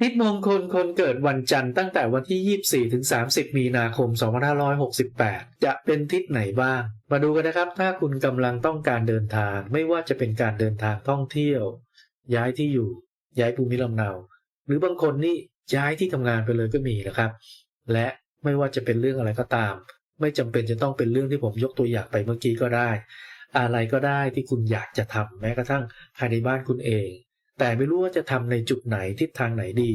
ทิศมงคลคนเกิดวันจันทร์ตั้งแต่วันที่ 24 ถึง 30 มีนาคม 2568 จะเป็นทิศไหนบ้าง มาดูกันนะครับ ถ้าคุณกำลังต้องการเดินทาง ไม่ว่าจะเป็นการเดินทางท่องเที่ยว ย้ายที่อยู่ ย้ายภูมิลำเนา หรือบางคนนี่ย้ายที่ทำงานไปเลยก็มีนะครับ และไม่ว่าจะเป็นเรื่องอะไรก็ตาม ไม่จำเป็นจะต้องเป็นเรื่องที่ผมยกตัวอย่างไปเมื่อกี้ก็ได้ อะไรก็ได้ที่คุณอยากจะทำแม้กระทั่งภายในบ้านคุณเอง แต่ไม่รู้ว่าจะทำในจุดไหนทิศทางไหนดี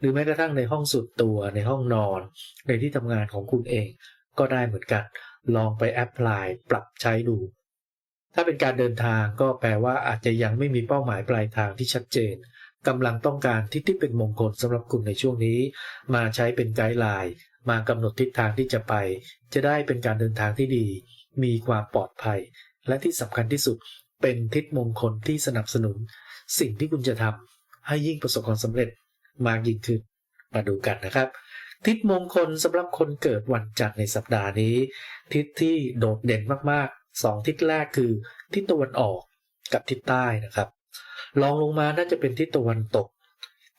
หรือแม้กระทั่งในห้องสุดตัวในห้องนอน ในที่ทำงานของคุณเอง ก็ได้เหมือนกัน ลองไปแอพพลายปรับใช้ดู ถ้าเป็นการเดินทางก็แปลว่าอาจจะยังไม่มีเป้าหมายปลายทางที่ชัดเจนกำลังต้องการทิศที่เป็นมงคลสำหรับคุณในช่วงนี้ มาใช้เป็นไกด์ไลน์มากำหนดทิศทางที่จะไป จะได้เป็นการเดินทางที่ดี มีความปลอดภัย และที่สำคัญที่สุด เป็นทิศมงคลที่สนับสนุน สิ่งที่คุณจะทำให้ยิ่งประสบความสำเร็จมากยิ่งขึ้น มาดูกันนะครับ ทิศมงคลสำหรับคนเกิดวันจันทร์ในสัปดาห์นี้ ทิศที่โดดเด่นมากๆสองทิศแรกคือทิศตะวันออกกับทิศใต้นะครับลองลงมาน่าจะเป็นทิศตะวันตก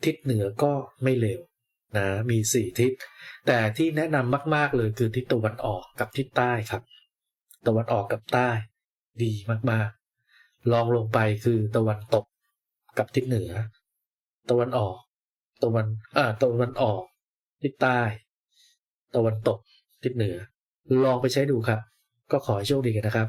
ทิศเหนือก็ไม่เลวนะมีสี่ทิศ แต่ที่แนะนำมาก ๆ เลยคือทิศตะวันออกกับทิศใต้ครับ ตะวันออกกับใต้ ดีมาก ลองลงไปคือตะวันตกกับทิศเหนือ ตะวันออก ตะวันอ่าตะวันออก ทิศใต้ ตะวันตก ทิศเหนือ ลองไปใช้ดูครับ ก็ขอให้โชคดีกันนะครับ